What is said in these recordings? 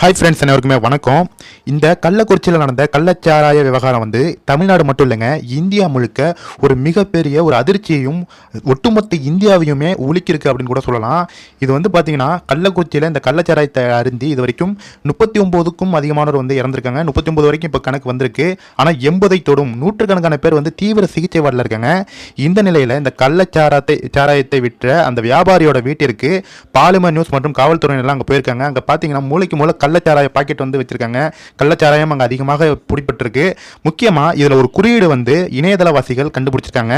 Hi friends அனைவருக்குமே வணக்கம். இந்த கள்ளக்குறிச்சியில் நடந்த கள்ளச்சாராய விவகாரம் வந்து தமிழ்நாடு மட்டும் இல்லைங்க இந்தியா முழுக்க ஒரு மிகப்பெரிய ஒரு அதிர்ச்சியையும் ஒட்டுமொத்த இந்தியாவையுமே உலுக்கியிருக்கு அப்படின்னு கூட சொல்லலாம். இது வந்து பார்த்தீங்கன்னா கள்ளக்குறிச்சியில் இந்த கள்ளச்சாராயத்தை அருந்தி இது வரைக்கும் முப்பத்தி ஒம்போதுக்கும் அதிகமானவர் வந்து இறந்துருக்காங்க. முப்பத்தி ஒம்பது வரைக்கும் இப்போ கணக்கு வந்திருக்கு. ஆனால் எண்பதை தொடும் நூற்றுக்கணக்கான பேர் வந்து தீவிர சிகிச்சை வார்டில் இருக்காங்க. இந்த நிலையில் இந்த கள்ளச்சாரத்தை சாராயத்தை விற்ற அந்த வியாபாரியோட வீட்டிற்கு பாலிமர் நியூஸ் மற்றும் காவல்துறையினர்லாம் அங்கே போயிருக்காங்க. அங்கே பார்த்தீங்கன்னா மூளைக்கு மூளை கள்ளச்சாராய பாக்கெட் வந்து வச்சிருக்காங்க. கள்ளச்சாராயம் அங்கே அதிகமாக பிடிபட்டிருக்கு. முக்கியமாக இதில் ஒரு குறியீடு வந்து இணையதளவாசிகள் கண்டுபிடிச்சிருக்காங்க.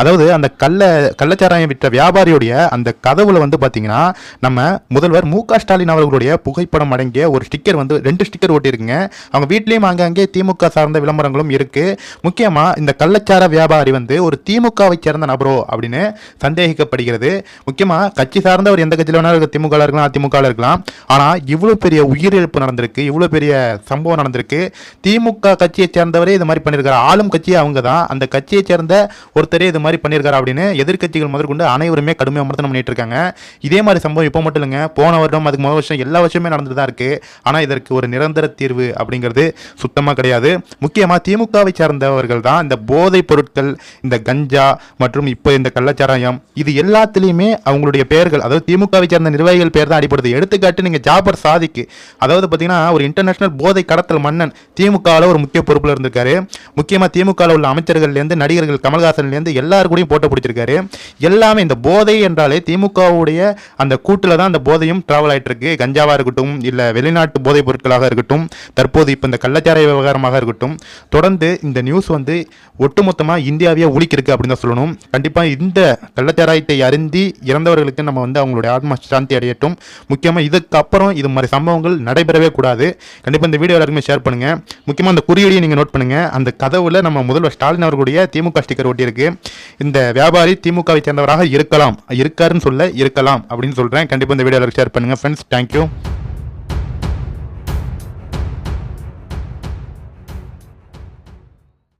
அதாவது அந்த கள்ள கள்ளச்சாராயம் விற்ற வியாபாரியுடைய அந்த கதவுல வந்து பார்த்தீங்கன்னா நம்ம முதல்வர் மு க ஸ்டாலின் அவர்களுடைய புகைப்படம் அடங்கிய ஒரு ஸ்டிக்கர் வந்து ரெண்டு ஸ்டிக்கர் ஓட்டியிருக்குங்க அவங்க வீட்லேயும் அங்கங்கே திமுக சார்ந்த விளம்பரங்களும் இருக்கு. முக்கியமாக இந்த கள்ளச்சார வியாபாரி வந்து ஒரு திமுகவை சேர்ந்த நபரோ அப்படின்னு சந்தேகிக்கப்படுகிறது. முக்கியமாக கட்சி சார்ந்த ஒரு எந்த கட்சியில் வேணாலும் திமுக இருக்கலாம் அதிமுக இருக்கலாம். ஆனால் இவ்வளோ பெரிய உயிர் உயிரிழப்பு நடந்திருக்கு இவ்வளோ பெரிய சம்பவம் நடந்திருக்கு. திமுக கட்சியை சேர்ந்தவரே இது மாதிரி பண்ணியிருக்காரு ஆளும் கட்சி அவங்க தான் அந்த கட்சியை சேர்ந்த ஒருத்தரே இது மாதிரி பண்ணியிருக்காரு அப்படின்னு எதிர்க்கட்சிகள் முதற்கொண்டு அனைவருமே கடுமையாக விமர்சனம் பண்ணிட்டு இருக்காங்க. இதே மாதிரி சம்பவம் இப்போ மட்டும் இல்லைங்க. போன வருடம் அதுக்கு முதல் வருஷம் எல்லா வருஷமே நடந்துட்டு தான் இருக்கு. ஆனால் இதற்கு ஒரு நிரந்தர தீர்வு அப்படிங்கிறது சுத்தமாக கிடையாது. முக்கியமாக திமுகவை சேர்ந்தவர்கள் தான் இந்த போதைப் பொருட்கள் இந்த கஞ்சா மற்றும் இப்போ இந்த கள்ளச்சாராயம் இது எல்லாத்துலேயுமே அவங்களுடைய பெயர்கள் அதாவது திமுகவை சேர்ந்த நிர்வாகிகள் பேர் தான் அடிப்படுது எடுத்துக்காட்டு நீங்கள் ஜாபர் சாதிக்கு அதாவது பார்த்தீங்கன்னா ஒரு இன்டர்நேஷனல் போதை கடத்தல் மன்னன் திமுகவில் ஒரு முக்கிய பொறுப்பில் இருந்திருக்காரு. முக்கியமாக திமுகவில் உள்ள அமைச்சர்கள்லேருந்து நடிகர்கள் கமல்ஹாசன்லேருந்து எல்லாரு கூடயும் போட்டோ பிடிச்சிருக்காரு. எல்லாமே இந்த போதை என்றாலே திமுகவுடைய அந்த கூட்டில் தான் அந்த போதையும் ட்ராவல் ஆகிட்டு இருக்கு கஞ்சாவாக இருக்கட்டும் இல்லை வெளிநாட்டு போதைப் பொருட்களாக இருக்கட்டும் தற்போது இப்போ இந்த கள்ளச்சாராய விவகாரமாக இருக்கட்டும் தொடர்ந்து இந்த நியூஸ் வந்து ஒட்டுமொத்தமாக இந்தியாவையே ஒழிக்கிருக்கு அப்படின்னு தான் சொல்லணும். கண்டிப்பாக இந்த கள்ளச்சாராயத்தை அருந்தி இறந்தவர்களுக்கு நம்ம வந்து அவங்களுடைய ஆத்ம சாந்தி அடையட்டும். முக்கியமாக இதுக்கப்புறம் இது மாதிரி சம்பவங்கள் நடைபெறவே கூடாது. கண்டிப்பாக இந்த வீடியோ எல்லாருக்குமே ஷேர் பண்ணுங்கள் முக்கியமாக அந்த குறியீடையும் நீங்கள் நோட் பண்ணுங்கள் அந்த கதவுல நம்ம முதல்வர் ஸ்டாலின் அவர்களுடைய திமுக ஸ்டிக்கர் ஒட்டியிருக்கு. இந்த வியாபாரி திமுகவை சேர்ந்தவராக இருக்கலாம். இருக்காருன்னு சொல்ல இருக்கலாம் அப்படின்னு சொல்கிறேன் கண்டிப்பாக இந்த வீடியோ எல்லாருக்கும் ஷேர் பண்ணுங்கள் ஃப்ரெண்ட்ஸ் தேங்க்யூ